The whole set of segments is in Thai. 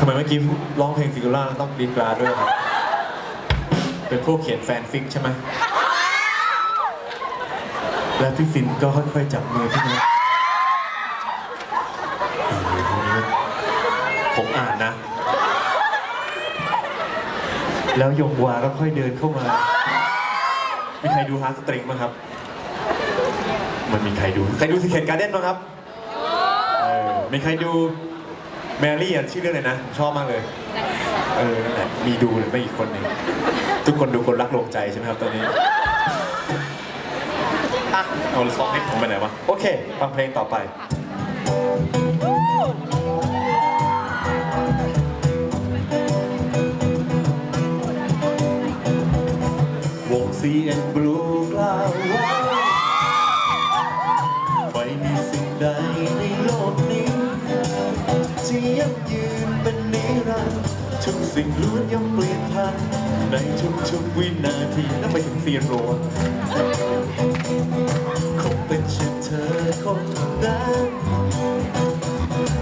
ทำไมเมื่อกี้ร้องเพลงฟิกูล่าต้องรีกราดด้วยครับ เป็นพวกเขียนแฟนฟิกใช่ไหม และพี่ฟินก็ค่อยๆจับมือพี่นะผมอ่านนะ แล้วยงวาก็ค่อยเดินเข้ามา มีใครดูฮาร์ดสตริงไหมครับ มันมีใครดู ใครดูสิเคนการ์เด้นบ้งครับ มีใครดู แมรี่อะชื่อเรื่องอะไรนะ ชอบมากเลย เออนั่นแหละมีดูหรือไม่อีกคนหนึ่งทุกคนดูคนรักลงใจใช่ไหมครับตอนนี้อะเอาซองให้ผมไปไหนวะ โอเคฟังเพลงต่อไปวง CN Blue กล่าว ยืนเป็นนิรันดร์ทุกสิ่งล้วนย่อมเปลี่ยนพัน ในทุกๆวินาทีนั่นไปถึงเซียนโรนคงเป็นเช่นเธอคนนั้น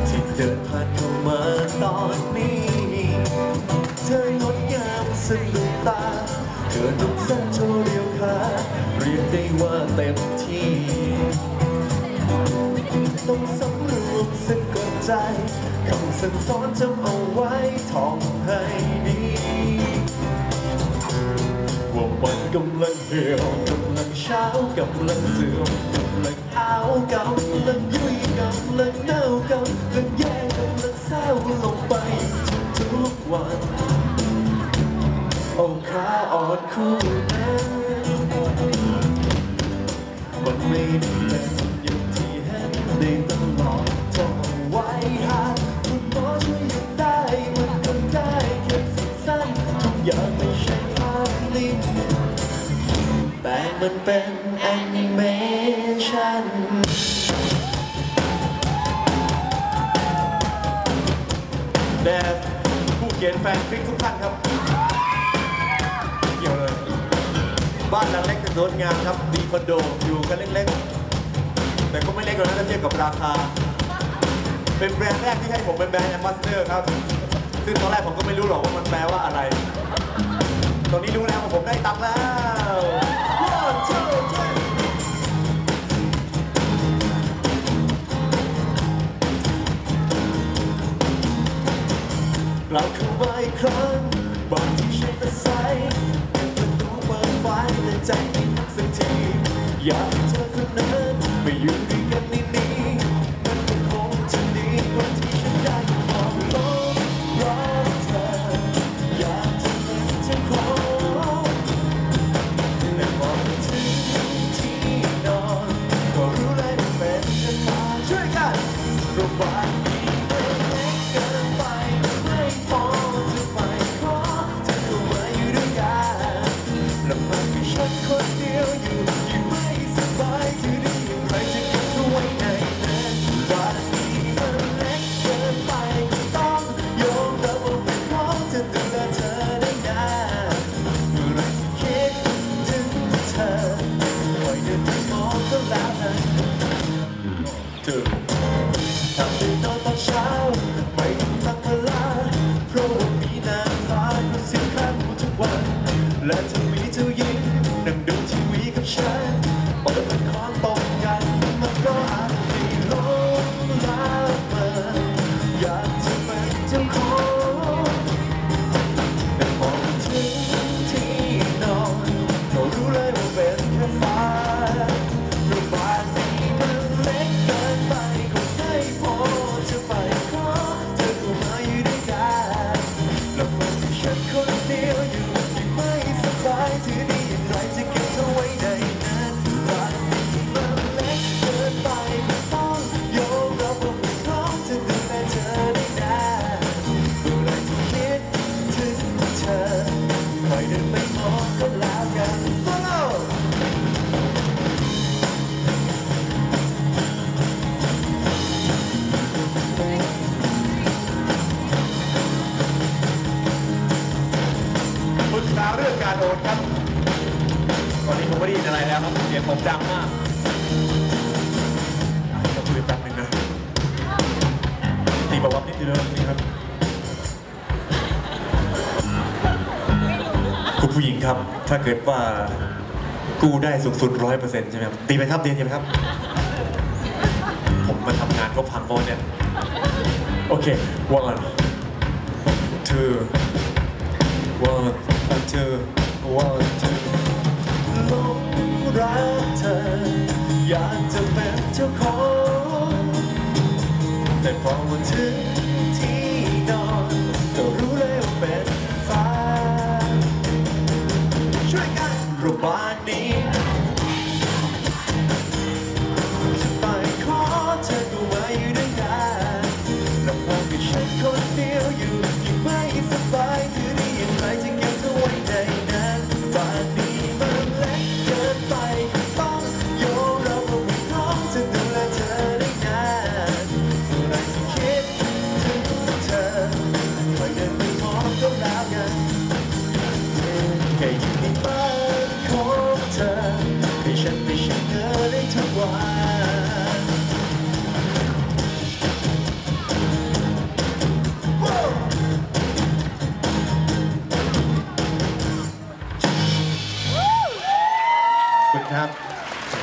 ที่เดินผ่านเข้ามาตอนนี้ เธองดงามสะดุดตา เธอนุ่มสั้นโชว์เรียวขาเรียกได้ว่าเต็มที่ ต้องสำรวมสะก ใจคำสั่งสอนจำเอาไว้ท่องให้ดีว่ามันกำลังเหี่ยวกำลังเช้ากำลังเสื่อมกำลังอ้าวกำลังยุ่ยกำลังเน่ากำลังแย่กำลังเศร้าลงไปทุกๆวันโอ้ขาอ่อนคู่นั้นมันไม่ได้เป็นอย่างที่เห็นได้ตลอด อย่างไม่ใช่ภาพนิ่งแต่มันเป็นแอนิเมชันแด่ผู้เขียนแฟนฟิกทุกท่านครับเกี่ยวเลย บ้านหลังเล็กแต่สวยงามครับมีคอนโดอยู่กันเล็กๆ แต่ก็ไม่เล็กเลยนะถ้าเทียบกับราคา เป็นแบรนด์แรกที่ให้ผมเป็นแบรนด์แอมบาสเดอร์ครับ ซึ่งตอนแรกผมก็ไม่รู้หรอกว่ามันแปลว่าอะไร ตอนนี้รู้แล้วว่าผมได้ตังค์แล้ว ร เป็าโดนครับตอนนี้ผมไม่ได้ยินอะไรแล้วครับเสียงผมดังมากต้องคุยแป๊บนึงนะตีประวัตินิเดียนี่ครับ คุณผู้หญิงครับ ถ้าเกิดว่ากูได้สูงสุดร้อยเปอร์เซ็นต์ใช่ไหมครับตีไปครับเดียนใช่ไหมครับ ผมมาทำงานก็พังโมเนี่ย โอเค one two one ว่าเธอลงรักเธอ อยากจะเป็นเจ้าของ แต่พอวันถึงที่นอนก็รู้เลยว่าเป็นฟ้าช่วยกันระบายนี้